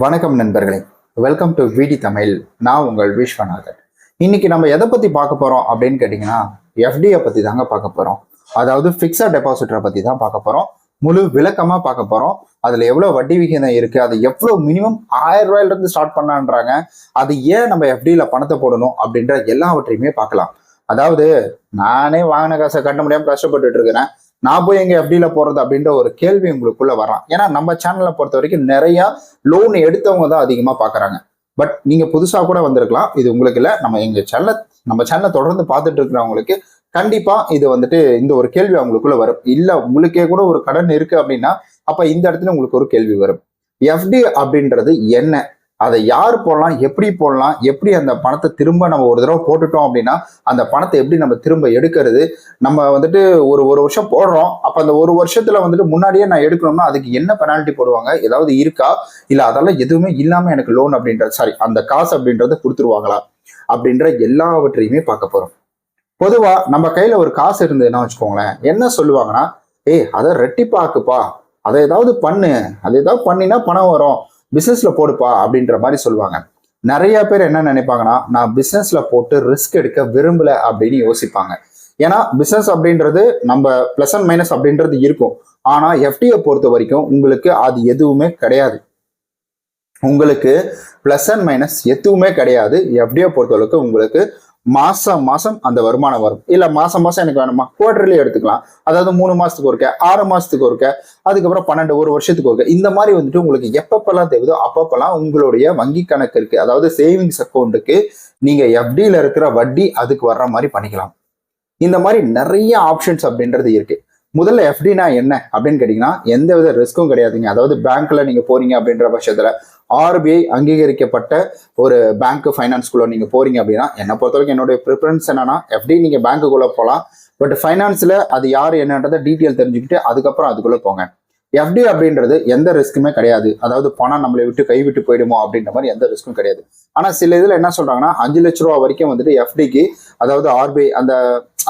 வணக்கம் நண்பர்களே. Welcome to விடி தமிழ் நான் உங்கள் விஸ்வநாதன் இன்னைக்கு நம்ம எதை பத்தி பார்க்க போறோம் அப்படின்னு கேட்டிங்கன்னா எஃப்டியை பத்தி தாங்க பார்க்க போறோம். அதாவது ஃபிக்ஸட் டெபாசிட்டரை பத்தி தான் பார்க்க போறோம். முழு விளக்கமா பார்க்க போறோம். அதுல எவ்வளவு வட்டி விகிதம் இருக்கு அது எவ்வளவு மினிமம் ஆயிரம் ரூபாயில இருந்து ஸ்டார்ட் பண்ணான்றாங்க அது ஏன் நம்ம எஃப்டியில பணத்தை போடணும் அப்படின்ற எல்லாவற்றையுமே பார்க்கலாம். அதாவது நானே வாங்கின காசை கட்ட முடியாம கஷ்டப்பட்டுட்டு இருக்கிறேன். நான் போய் எங்க எஃப்டியில போறது அப்படின்ற ஒரு கேள்வி உங்களுக்குள்ள வரான். ஏன்னா நம்ம சேனலை பொறுத்த வரைக்கும் நிறைய லோன் எடுத்தவங்க தான் அதிகமா பாக்குறாங்க. பட் நீங்க புதுசா கூட வந்திருக்கலாம். இது உங்களுக்கு இல்ல. நம்ம எங்க சேனலை நம்ம சேனலை தொடர்ந்து பார்த்துட்டு இருக்கிறவங்களுக்கு கண்டிப்பா இது வந்துட்டு இந்த ஒரு கேள்வி அவங்களுக்குள்ள வரும். இல்ல உங்களுக்கே கூட ஒரு கடன் இருக்கு அப்படின்னா அப்ப இந்த இடத்துல உங்களுக்கு ஒரு கேள்வி வரும். எஃப்டி அப்படின்றது என்ன? அதை யார் போடலாம் எப்படி போடலாம் எப்படி அந்த பணத்தை திரும்ப நம்ம ஒரு தடவை போட்டுட்டோம் அப்படின்னா அந்த பணத்தை எப்படி நம்ம திரும்ப எடுக்கிறது? நம்ம வந்துட்டு ஒரு ஒரு வருஷம் போடுறோம். அப்ப அந்த ஒரு வருஷத்துல வந்துட்டு முன்னாடியே நான் எடுக்கணும்னா அதுக்கு என்ன பெனால்ட்டி போடுவாங்க? ஏதாவது இருக்கா? இல்ல அதெல்லாம் எதுவுமே இல்லாம எனக்கு லோன் அப்படின்றது சாரி அந்த காசு அப்படின்றத கொடுத்துருவாங்களா? அப்படின்ற எல்லாவற்றையுமே பார்க்க போறோம். பொதுவா நம்ம கையில ஒரு காசு இருந்ததுன்னா வச்சுக்கோங்களேன் என்ன சொல்லுவாங்கன்னா ஏய் அதை ரெட்டிப்பாக்குப்பா. அதை ஏதாவது பண்ணு. அதை ஏதாவது பண்ணினா பணம் வரும். பிசினஸ்ல போடுப்பா அப்படின்ற மாதிரி சொல்லுவாங்க. நிறைய பேர் என்ன நினைப்பாங்கன்னா நான் பிசினஸ்ல போட்டு ரிஸ்க் எடுக்க விரும்பல அப்படின்னு யோசிப்பாங்க. ஏன்னா பிசினஸ் அப்படின்றது நம்ம பிளஸ் அண்ட் மைனஸ் அப்படின்றது இருக்கும். ஆனா எஃப்டியை பொறுத்த வரைக்கும் உங்களுக்கு அது எதுவுமே கிடையாது. உங்களுக்கு பிளஸ் அண்ட் மைனஸ் எதுவுமே கிடையாது. எஃப்டியை பொறுத்தளவுக்கு உங்களுக்கு மாசம் மாசம் அந்த வருமானம் வரும். இல்ல மாசம் மாசம் எனக்கு வேணுமா? குவார்டர்லி எடுத்துக்கலாம். அதாவது மூணு மாசத்துக்கு ஒருக்க ஆறு மாசத்துக்கு ஒருக்க அதுக்கப்புறம் பன்னெண்டு ஒரு வருஷத்துக்கு ஒருக்க. இந்த மாதிரி வந்துட்டு உங்களுக்கு எப்பப்பெல்லாம் தேவையோ அப்பப்பெல்லாம் உங்களுடைய வங்கி கணக்கு இருக்கு அதாவது சேவிங்ஸ் அக்கௌண்ட்டுக்கு நீங்க எஃப்டியில இருக்கிற வட்டி அதுக்கு வர்ற மாதிரி பண்ணிக்கலாம். இந்த மாதிரி நிறைய ஆப்ஷன்ஸ் அப்படின்றது இருக்கு. முதல்ல எஃப்டினா என்ன அப்படின்னு கேட்டீங்கன்னா எந்த வித ரிஸ்க்கும் கிடையாதுங்க. அதாவது பேங்க்ல நீங்க போறீங்க அப்படின்ற பட்சத்துல ஆர்பிஐ அங்கீகரிக்கப்பட்ட ஒரு பேங்க் ஃபைனான்ஸ்குள்ள நீங்க போறீங்க அப்படின்னா என்னை பொறுத்த வரைக்கும் என்னுடைய ப்ரிஃபரன்ஸ் என்னன்னா எஃப்டி நீங்க பேங்க்குள்ள போகலாம் பட் ஃபைனான்ஸ்ல அது யார் என்னன்றதை டீட்டெயில் தெரிஞ்சுக்கிட்டு அதுக்கப்புறம் அதுக்குள்ள போங்க. எஃப்டி அப்படின்றது எந்த ரிஸ்க்குமே கிடையாது. அதாவது பணம் நம்மளை விட்டு கைவிட்டு போயிடுமோ அப்படின்ற மாதிரி எந்த ரிஸ்க்கும் கிடையாது. ஆனா சில இதுல என்ன சொல்றாங்கன்னா அஞ்சு லட்ச ரூபா வரைக்கும் வந்துட்டு எஃப்டிக்கு அதாவது ஆர்பிஐ அந்த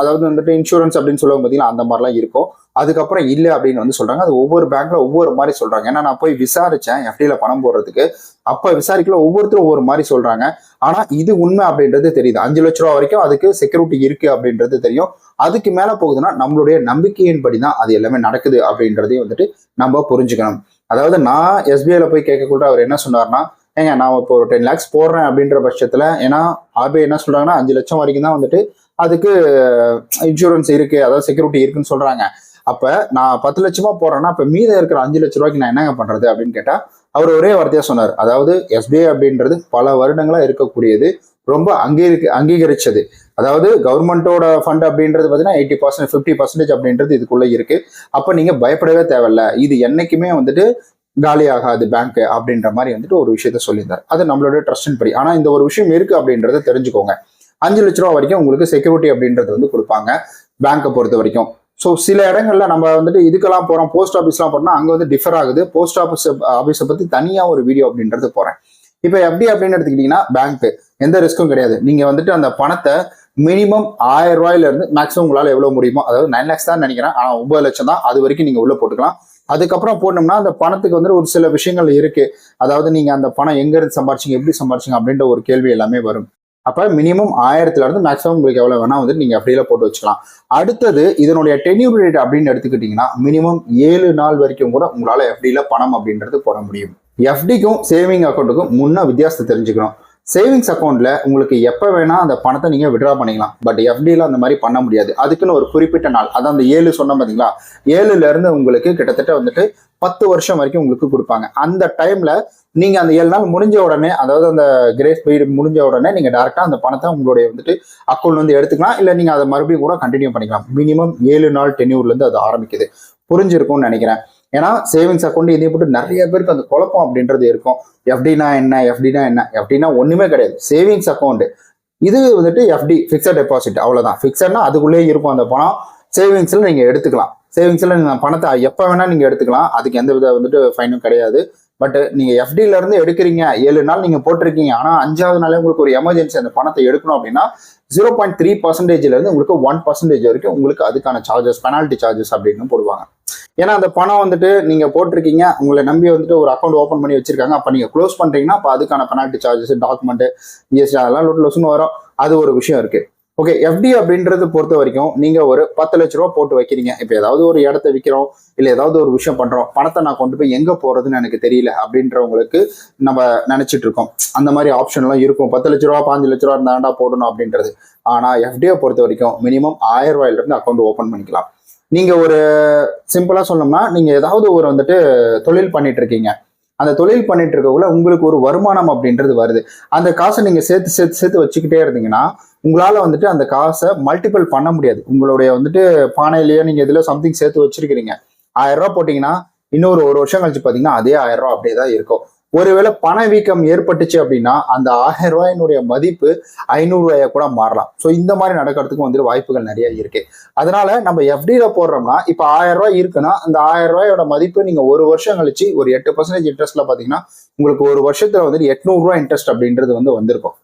அதாவது வந்துட்டு இன்சூரன்ஸ் அப்படின்னு சொல்லுவாங்க பார்த்தீங்கன்னா அந்த மாதிரிலாம் இருக்கும். அதுக்கப்புறம் இல்லை அப்படின்னு வந்து சொல்றாங்க. அது ஒவ்வொரு பேங்க்ல ஒவ்வொரு மாதிரி சொல்றாங்க. ஏன்னா நான் போய் விசாரிச்சேன் எஃப்டியில பணம் போடுறதுக்கு. அப்ப விசாரிக்கல ஒவ்வொருத்தரும் ஒவ்வொரு மாதிரி சொல்றாங்க. ஆனா இது உண்மை அப்படின்றது தெரியுது. அஞ்சு லட்ச ரூபா வரைக்கும் அதுக்கு செக்யூரிட்டி இருக்கு அப்படின்றது தெரியும். அதுக்கு மேல போகுதுன்னா நம்மளுடைய நம்பிக்கையின்படி தான் அது எல்லாமே நடக்குது அப்படின்றதையும் வந்துட்டு நம்ம புரிஞ்சுக்கணும். அதாவது நான் எஸ்பிஐல போய் கேட்கக்கூட அவர் என்ன சொன்னார்னா ஏங்க நான் இப்போ ஒரு டென் லேக்ஸ் போடுறேன் அப்படின்ற பட்சத்துல ஏன்னா ஆர்பிஐ என்ன சொல்றாங்கன்னா அஞ்சு லட்சம் வரைக்கும் தான் வந்துட்டு அதுக்கு இன்சூரன்ஸ் இருக்கு அதாவது செக்யூரிட்டி இருக்குன்னு சொல்றாங்க. அப்ப நான் பத்து லட்சமா போடுறேன்னா இப்ப மீத இருக்கிற அஞ்சு லட்ச ரூபாய்க்கு நான் என்னங்க பண்றது அப்படின்னு கேட்டா அவர் ஒரே வார்த்தையா சொன்னார். அதாவது எஸ்பிஐ அப்படின்றது பல வருடங்களா இருக்கக்கூடியது ரொம்ப அங்கீகரி அங்கீகரிச்சது. அதாவது கவர்மெண்ட்டோட ஃபண்ட் அப்படின்றது பார்த்தீங்கன்னா எயிட்டி பர்சன்ட் ஃபிஃப்டி பர்சன்டேஜ் அப்படின்றது இதுக்குள்ளே இருக்கு. அப்போ நீங்கள் பயப்படவே தேவையில்ல. இது என்றைக்குமே வந்துட்டு காலியாகாது பேங்க் அப்படின்ற மாதிரி வந்துட்டு ஒரு விஷயத்த சொல்லியிருந்தார். அது நம்மளோட ட்ரஸ்டின் படி. ஆனால் இந்த ஒரு விஷயம் இருக்குது அப்படின்றத தெரிஞ்சுக்கோங்க. அஞ்சு லட்ச ரூபா வரைக்கும் உங்களுக்கு செக்யூரிட்டி அப்படின்றது வந்து கொடுப்பாங்க பேங்க்கை பொறுத்த வரைக்கும். ஸோ சில இடங்கள்ல நம்ம வந்துட்டு இதுக்கெல்லாம் போறோம் போஸ்ட் ஆஃபீஸ்லாம் போறோம்னா அங்கே வந்து டிஃபர் ஆகுது. போஸ்ட் ஆஃபீஸ் ஆஃபீஸை பத்தி தனியா ஒரு வீடியோ அப்படின்றது போறேன். இப்போ எப்படி அப்படின்னு எடுத்துக்கிட்டீங்கன்னா பேங்க் எந்த ரிஸ்க்கும் கிடையாது. நீங்க வந்துட்டு அந்த பணத்தை மினிமம் ஆயிரம் ரூபாயில இருந்து மேக்ஸிமம் உங்களால் எவ்வளவு முடியுமோ அதாவது நைன் லேக்ஸ் தான் நினைக்கிறேன் ஆனால் ஒன்பது லட்சம் தான் அது வரைக்கும் நீங்க உள்ள போட்டுக்கலாம். அதுக்கப்புறம் போடணும்னா அந்த பணத்துக்கு வந்து ஒரு சில விஷயங்கள் இருக்கு. அதாவது நீங்க அந்த பணம் எங்க இருந்து சம்பாரிச்சீங்க எப்படி சம்பாரிச்சிங்க அப்படின்ற ஒரு கேள்வி எல்லாமே வரும். அப்ப மினிமம் ஆயிரத்துல இருந்து மேக்ஸிமம் உங்களுக்கு எவ்வளோ வேணா வந்துட்டு நீங்க அப்படியில போட்டு வச்சுக்கலாம். அடுத்தது இதனுடைய டென்யூர் ரேட் அப்படின்னு எடுத்துக்கிட்டீங்கன்னா மினிமம் ஏழு நாள் வரைக்கும் கூட உங்களால எஃப்டியில பணம் அப்படின்றது போட முடியும். எஃப்டிக்கும் சேவிங் அக்கௌண்ட்டுக்கும் முன்ன வித்தியாசத்தை தெரிஞ்சுக்கணும். சேவிங்ஸ் அக்கௌண்ட்ல உங்களுக்கு எப்போ வேணா அந்த பணத்தை நீங்க விட்ரா பண்ணிக்கலாம். பட் எஃப்டியில் அந்த மாதிரி பண்ண முடியாது. அதுக்குன்னு ஒரு குறிப்பிட்ட நாள். அதான் அந்த ஏழு சொன்ன பார்த்தீங்களா ஏழுல இருந்து உங்களுக்கு கிட்டத்தட்ட வந்துட்டு பத்து வருஷம் வரைக்கும் உங்களுக்கு கொடுப்பாங்க. அந்த டைம்ல நீங்க அந்த ஏழு நாள் முடிஞ்ச உடனே அதாவது அந்த கிரேஸ் பீரியட் முடிஞ்ச உடனே நீங்க டேரக்டா அந்த பணத்தை உங்களுடைய வந்துட்டு அக்கௌண்ட் வந்து எடுத்துக்கலாம். இல்லை நீங்க அதை மறுபடியும் கூட கண்டினியூ பண்ணிக்கலாம். மினிமம் ஏழு நாள் டென்யூர்ல இருந்து அது ஆரம்பிக்குது. புரிஞ்சிருக்கும்னு நினைக்கிறேன். ஏன்னா சேவிங்ஸ் அக்கௌண்ட் இதை போட்டு நிறைய பேருக்கு அந்த குழப்பம் அப்படின்றது இருக்கும். எஃப்டினா என்ன? எஃப்டினா என்ன? எஃப்டினா ஒண்ணுமே கிடையாது. சேவிங்ஸ் அக்கௌண்ட் இது வந்துட்டு எஃப்டி ஃபிக்ஸட் டெபாசிட் அவ்வளவுதான். ஃபிக்ஸட்னா அதுக்குள்ளேயே இருக்கும் அந்த பணம். சேவிங்ஸ்ல நீங்க எடுத்துக்கலாம். சேவிங்ஸ்ல நீங்க பணத்தை எப்போ வேணா நீங்க எடுத்துக்கலாம். அதுக்கு எந்த வித வந்துட்டு ஃபைனும் கிடையாது. பட் நீங்க எஃப்டில இருந்து எடுக்கிறீங்க. ஏழு நாள் நீங்க போட்டிருக்கீங்க. ஆனா அஞ்சாவது நாளே உங்களுக்கு ஒரு எமர்ஜென்சி அந்த பணத்தை எடுக்கணும் அப்படின்னா ஜீரோ பாயிண்ட் த்ரீ பர்சன்டேஜ்ல இருந்து உங்களுக்கு ஒன் பர்சன்டேஜ் வரைக்கும் உங்களுக்கு அதுக்கான சார்ஜஸ் பெனால்ட்டி சார்ஜஸ் அப்படின்னு போடுவாங்க. ஏன்னா அந்த பணம் வந்துட்டு நீங்க போட்டிருக்கீங்க. உங்களை நம்பி வந்துட்டு ஒரு அக்கௌண்ட் ஓப்பன் பண்ணி வச்சிருக்காங்க. அப்ப நீங்க க்ளோஸ் பண்றீங்கன்னா அப்ப அதுக்கான பெனால்ட்டி சார்ஜஸ் டாக்குமெண்ட் ஜிஎஸ்டி அதெல்லாம் லொட்டு லொசுன்னு வரும். அது ஒரு விஷயம் இருக்கு. ஓகே எஃப்டி அப்படின்றது பொறுத்த வரைக்கும் நீங்க ஒரு பத்து லட்ச ரூபா போட்டு வைக்கிறீங்க. இப்போ ஏதாவது ஒரு இடத்த விற்கிறோம் இல்லை ஏதாவது ஒரு விஷயம் பண்றோம் பணத்தை நான் கொண்டு போய் எங்க போறதுன்னு எனக்கு தெரியல அப்படின்றவங்களுக்கு நம்ம நினைச்சிட்டு இருக்கோம். அந்த மாதிரி ஆப்ஷன்லாம் இருக்கும். பத்து லட்ச ரூபா பாஞ்சு லட்ச ரூபா இருந்தாண்டா போடணும் அப்படின்றது. ஆனா எஃப்டியை பொறுத்த வரைக்கும் மினிமம் ஆயிரம் ரூபாயிலிருந்து அக்கௌண்ட் ஓப்பன் பண்ணிக்கலாம். நீங்கள் ஒரு சிம்பிளாக சொன்னோம்னா நீங்கள் ஏதாவது ஒரு வந்துட்டு தொழில் பண்ணிட்டு இருக்கீங்க. அந்த தொழில் பண்ணிட்டு இருக்கக்குள்ள உங்களுக்கு ஒரு வருமானம் அப்படின்றது வருது. அந்த காசை நீங்கள் சேர்த்து சேர்த்து சேர்த்து வச்சுக்கிட்டே இருந்தீங்கன்னா உங்களால் வந்துட்டு அந்த காசை மல்டிபிள் பண்ண முடியாது. உங்களுடைய வந்துட்டு பானையிலேயோ நீங்கள் இதில் சம்திங் சேர்த்து வச்சிருக்கிறீங்க. ஆயிரம் ரூபா போட்டிங்கன்னா இன்னொரு ஒரு வருஷம் கழிச்சு பார்த்தீங்கன்னா அதே ஆயிரம் ரூபா அப்படியே தான் இருக்கும். ஒருவேளை பணவீக்கம் ஏற்பட்டுச்சு அப்படின்னா அந்த ஆயிரம் ரூபாயினுடைய மதிப்பு ஐநூறு ரூபாயா கூட மாறலாம். ஸோ இந்த மாதிரி நடக்கிறதுக்கு வந்துட்டு வாய்ப்புகள் நிறைய இருக்கு. அதனால நம்ம எஃப்டியில போடுறோம்னா இப்போ ஆயிரம் ரூபாய் இருக்குன்னா அந்த ஆயிரம் ரூபாயோட மதிப்பு நீங்க ஒரு வருஷம் கழிச்சு ஒரு எட்டு பர்சன்டேஜ் இன்ட்ரெஸ்ட்ல பாத்தீங்கன்னா உங்களுக்கு ஒரு வருஷத்துல வந்துட்டு எட்நூறுவா இன்ட்ரெஸ்ட் அப்படின்றது வந்து வந்திருக்கும்.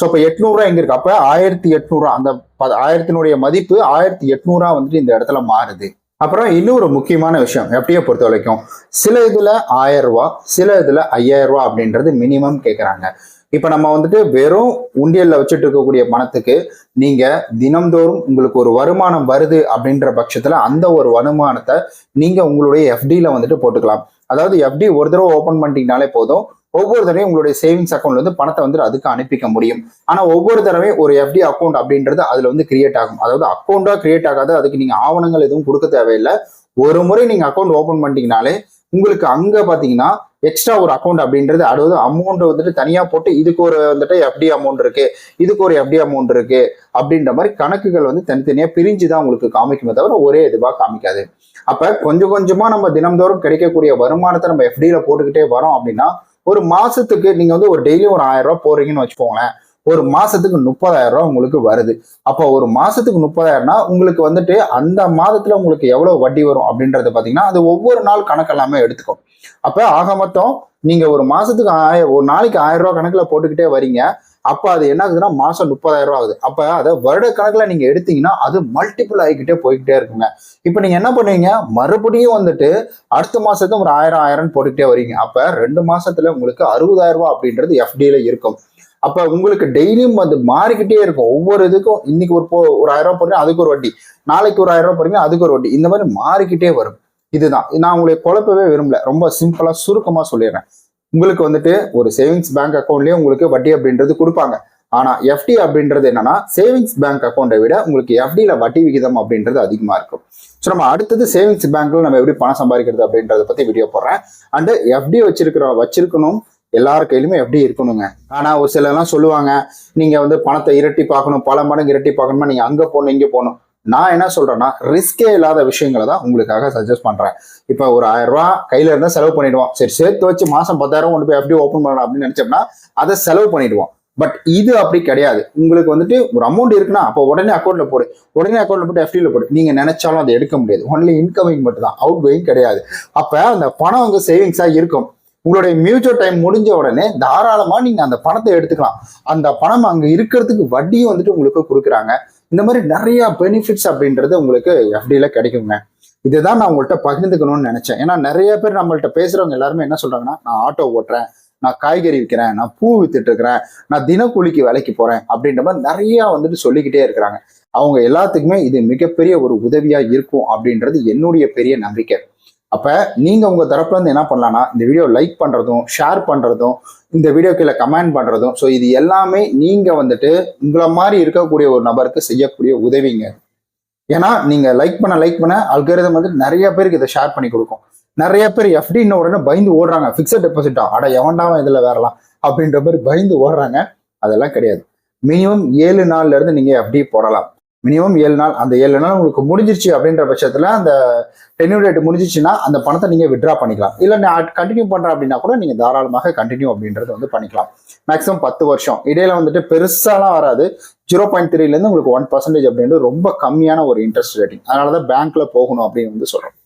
ஸோ இப்போ எட்நூறுரூவா எங்க இருக்கு? அப்போ ஆயிரத்தி எட்நூறுவா அந்த ப- ஆயிரத்தினுடைய மதிப்பு ஆயிரத்தி எட்நூறுவா வந்துட்டு இந்த இடத்துல மாறுது. அப்புறம் இன்னொரு முக்கியமான விஷயம் எஃப்டியை பொறுத்த வரைக்கும். சில இதுல ஆயிரம் ரூபா சில இதுல ஐயாயிரம் ரூபா அப்படின்றது மினிமம் கேட்குறாங்க இப்போ நம்ம வந்துட்டு வெறும் உண்டியல்ல வச்சுட்டு இருக்கக்கூடிய பணத்துக்கு நீங்க தினம்தோறும் உங்களுக்கு ஒரு வருமானம் வருது அப்படின்ற பட்சத்துல அந்த ஒரு வருமானத்தை நீங்க உங்களுடைய எஃப்டில வந்துட்டு போட்டுக்கலாம். அதாவது எஃப்டி ஒரு தடவை ஓப்பன் பண்ணிட்டீங்கனாலே போதும். ஒவ்வொரு தடவையும் உங்களுடைய சேவிங்ஸ் அக்கௌண்ட்ல வந்து பணத்தை வந்து அதுக்கு அனுப்பிக்க முடியும். ஆனா ஒவ்வொரு தடவையும் ஒரு எஃப்டி அக்கௌண்ட் அப்படின்றது அதுல வந்து கிரியேட் ஆகும். அதாவது அக்கௌண்டா கிரியேட் ஆகாது. அதுக்கு நீங்க ஆவணங்கள் எதுவும் கொடுக்க தேவையில்லை. ஒரு முறை நீங்க அக்கௌண்ட் ஓபன் பண்ணிட்டீங்கனாலே உங்களுக்கு அங்க பாத்தீங்கன்னா எக்ஸ்ட்ரா ஒரு அக்கௌண்ட் அப்படின்றது அதாவது அமௌண்ட் வந்துட்டு தனியா போட்டு இதுக்கு ஒரு வந்துட்டு எஃப்டி அமௌண்ட் இருக்கு இதுக்கு ஒரு எஃப்டி அமௌண்ட் இருக்கு அப்படின்ற மாதிரி கணக்குகள் வந்து தனித்தனியா பிரிஞ்சு தான் உங்களுக்கு காமிக்குமே தவிர ஒரே இதுவா காமிக்காது. அப்ப கொஞ்சம் கொஞ்சமா நம்ம தினம்தோறும் கிடைக்கக்கூடிய வருமானத்தை நம்ம எஃப்டியில போட்டுக்கிட்டே வரோம் அப்படின்னா ஒரு மாசத்துக்கு நீங்க வந்து ஒரு டெய்லியும் ஒரு ஆயிரம் ரூபாய் போடுறீங்கன்னு வச்சுக்கோங்களேன். ஒரு மாசத்துக்கு முப்பதாயிரம் ரூபாய் உங்களுக்கு வருது. அப்போ ஒரு மாசத்துக்கு முப்பதாயிரம்னா உங்களுக்கு வந்துட்டு அந்த மாதத்துல உங்களுக்கு எவ்வளவு வட்டி வரும் அப்படின்றத பாத்தீங்கன்னா அது ஒவ்வொரு நாள் கணக்கெல்லாமே எடுத்துக்கும். அப்ப ஆக மொத்தம் நீங்க ஒரு மாசத்துக்கு ஆய ஒரு நாளைக்கு ஆயிரம் ரூபாய் கணக்குல போட்டுக்கிட்டே வரீங்க. அப்போ அது என்ன ஆகுதுன்னா மாசம் முப்பதாயிரம் ரூபா ஆகுது. அப்ப அதை வருட கணக்குல நீங்க எடுத்தீங்கன்னா அது மல்டிபிள் ஆகிக்கிட்டே போய்கிட்டே இருக்குங்க. இப்ப நீங்க என்ன பண்ணுவீங்க? மறுபடியும் வந்துட்டு அடுத்த மாசத்துக்கு ஒரு ஆயிரம் ஆயிரம் போட்டுக்கிட்டே வரீங்க. அப்ப ரெண்டு மாசத்துல உங்களுக்கு அறுபதாயிரம் ரூபா அப்படின்றது எஃப்டியில இருக்கும். அப்ப உங்களுக்கு டெய்லியும் வந்து மாறிக்கிட்டே இருக்கும். ஒவ்வொரு இதுக்கும் இன்னைக்கு ஒரு போ- ஒரு ஆயிரம் ரூபா போடுறீங்க அதுக்கு ஒரு வட்டி. நாளைக்கு ஒரு ஆயிரம் ரூபா போடுறீங்க அதுக்கு ஒரு வட்டி. இந்த மாதிரி மாறிக்கிட்டே வரும். இதுதான். நான் உங்களை குழப்பவே விரும்பல. ரொம்ப சிம்பிளா சுருக்கமா சொல்லிடுறேன். உங்களுக்கு வந்துட்டு ஒரு சேவிங்ஸ் பேங்க் அக்கௌண்ட்லயே உங்களுக்கு வட்டி அப்படின்றது கொடுப்பாங்க. ஆனா எஃப்டி அப்படின்றது என்னன்னா சேவிங்ஸ் பேங்க் அக்கௌண்ட்டை விட உங்களுக்கு எஃப்டியில வட்டி விகிதம் அப்படின்றது அதிகமா இருக்கும். ஸோ நம்ம அடுத்தது சேவிங்ஸ் பேங்க்ல நம்ம எப்படி பணம் சம்பாதிக்கிறது அப்படின்றத பத்தி வீடியோ போடுறேன். அண்டு எஃப்டி வச்சிருக்கிற வச்சிருக்கணும் எல்லார் கையிலுமே எப்படி இருக்கணுங்க. ஆனா ஒரு சிலர்லாம் சொல்லுவாங்க நீங்க வந்து பணத்தை இரட்டி பார்க்கணும் பல மடங்கு இரட்டி பார்க்கணுமா நீங்க அங்க போகணும் இங்க போகணும். நான் என்ன சொல்றேன்னா ரிஸ்கே இல்லாத விஷயங்களை தான் உங்களுக்காக சஜஸ்ட் பண்றேன். இப்போ ஒரு ஆயிரம் ரூபா கையில இருந்தா செலவு பண்ணிடுவோம் சரி சேர்த்து வச்சு மாசம் பத்தாயிரம் கொண்டு போய் எப்படி ஓப்பன் பண்ணலாம் அப்படின்னு நினைச்சோம்னா அதை செலவு பண்ணிடுவோம் பட் இது அப்படி கிடையாது. உங்களுக்கு வந்துட்டு ஒரு அமௌண்ட் இருக்குன்னா அப்போ உடனே அக்கௌண்ட்ல போடு. உடனே அக்கௌண்ட்ல போட்டு எஃப்டியில் போடு. நீங்க நினைச்சாலும் அதை எடுக்க முடியாது. ஒன்லி இன்கமிங் மட்டும் தான் அவுட் கோயிங் கிடையாது. அப்ப அந்த பணம் உங்க சேவிங்ஸா இருக்கும். உங்களுடைய மியூச்சுவல் டைம் முடிஞ்ச உடனே தாராளமா நீங்க அந்த பணத்தை எடுத்துக்கலாம். அந்த பணம் அங்க இருக்கிறதுக்கு வட்டியும் வந்துட்டு உங்களுக்கு கொடுக்குறாங்க. இந்த மாதிரி நிறைய பெனிஃபிட்ஸ் அப்படின்றது உங்களுக்கு எஃப்டியில் கிடைக்குங்க. இதுதான் நான் உங்கள்கிட்ட பகிர்ந்துக்கணும்னு நினைச்சேன். ஏன்னா நிறைய பேர் நம்மள்ட்ட பேசுறவங்க எல்லாருமே என்ன சொல்றாங்கன்னா நான் ஆட்டோ ஓட்டுறேன் நான் காய்கறி விற்கிறேன் நான் பூ வித்துட்டு இருக்கிறேன் நான் தினக்கூலிக்கு வேலைக்கு போறேன் அப்படின்ற மாதிரி நிறைய வந்துட்டு சொல்லிக்கிட்டே இருக்கிறாங்க. அவங்க எல்லாத்துக்குமே இது மிகப்பெரிய ஒரு உதவியா இருக்கும் அப்படின்றது என்னுடைய பெரிய நம்பிக்கை. அப்போ நீங்கள் உங்கள் தரப்புலேருந்து என்ன பண்ணலான்னா இந்த வீடியோ லைக் பண்ணுறதும் ஷேர் பண்ணுறதும் இந்த வீடியோ கீழே கமெண்ட் பண்ணுறதும் ஸோ இது எல்லாமே நீங்கள் வந்துட்டு உங்களை மாதிரி இருக்கக்கூடிய ஒரு நபருக்கு செய்யக்கூடிய உதவிங்க. ஏன்னா நீங்கள் லைக் பண்ண லைக் பண்ண அல்கரிதம் வந்து நிறைய பேருக்கு இதை ஷேர் பண்ணி கொடுக்கும். நிறைய பேர் எஃப்டின்னு உடனே பயந்து ஓடுறாங்க. ஃபிக்ஸட் டெபாசிட்டா அட எவன்டாவும் இதில் வேறலாம் அப்படின்ற மாதிரி பயந்து ஓடுறாங்க. அதெல்லாம் கிடையாது. மினிமம் ஏழு நாள்லேருந்து இருந்து எஃப்டி போடலாம். மினிமம் ஏழு நாள். அந்த ஏழு நாள் உங்களுக்கு முடிஞ்சிருச்சு அப்படின்ற பட்சத்தில் அந்த டென்யூ டேட் முடிஞ்சிச்சுன்னா அந்த பணத்தை நீங்கள் வித்ட்ரா பண்ணிக்கலாம். இல்லை நான் கண்டினியூ பண்ணுறேன் அப்படின்னா கூட நீங்கள் தாராளமாக கண்டினியூ அப்படின்றது வந்து பண்ணிக்கலாம். மேக்ஸிமம் பத்து வருஷம். இடையில வந்துட்டு பெருசாலாம் வராது. ஜீரோ பாயிண்ட் த்ரீலேருந்து உங்களுக்கு ஒன் பர்சன்டேஜ் அப்படின்றது ரொம்ப கம்மியான ஒரு இன்ட்ரெஸ்ட் ரேட்டிங் அதனால தான் பேங்க்ல போகணும் அப்படின்னு வந்து சொல்கிறோம்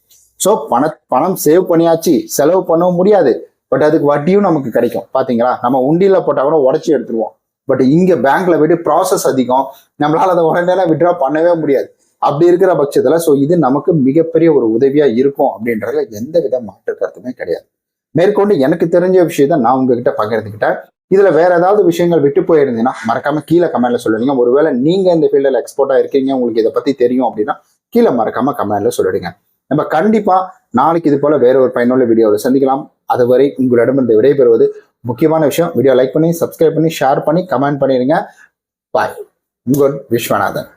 ஸோ பண பணம் சேவ் பண்ணியாச்சு. செலவு பண்ணவும் முடியாது. பட் அதுக்கு வட்டியும் நமக்கு கிடைக்கும். பார்த்தீங்களா நம்ம உண்டியில் போட்டால் கூட உடச்சி எடுத்துருவோம். பட் இங்க பேங்க்ல போயிட்டு ப்ராசஸ் அதிகம். நம்மளால அதை உடனே விட்ரா பண்ணவே முடியாது. அப்படி இருக்கிற பட்சத்துல ஸோ இது நமக்கு மிகப்பெரிய ஒரு உதவியா இருக்கும் அப்படின்றதுல எந்த வித மாற்று கருத்துமே கிடையாது. மேற்கொண்டு எனக்கு தெரிஞ்ச விஷயத்த நான் உங்ககிட்ட பகிர்ந்துக்கிட்டேன். இதுல வேற ஏதாவது விஷயங்கள் விட்டு போயிருந்தீங்கன்னா மறக்காம கீழே கமெண்ட்ல சொல்லுங்க ஒருவேளை நீங்க இந்த ஃபீல்டில் எக்ஸ்போர்ட்டா இருக்கீங்க உங்களுக்கு இதை பத்தி தெரியும் அப்படின்னா கீழே மறக்காம கமெண்ட்ல சொல்லிடுங்க. நம்ம கண்டிப்பா நாளைக்கு இது போல வேற ஒரு பயனுள்ள வீடியோவில் சந்திக்கலாம். அதுவரை உங்களிடமிருந்து விடைபெறுவது முக்கியமான விஷயம். வீடியோ லைக் பண்ணி சப்ஸ்கிரைப் பண்ணி ஷேர் பண்ணி கமெண்ட் பண்ணிடுங்க பாய் உங்கள் விஸ்வநாதன்.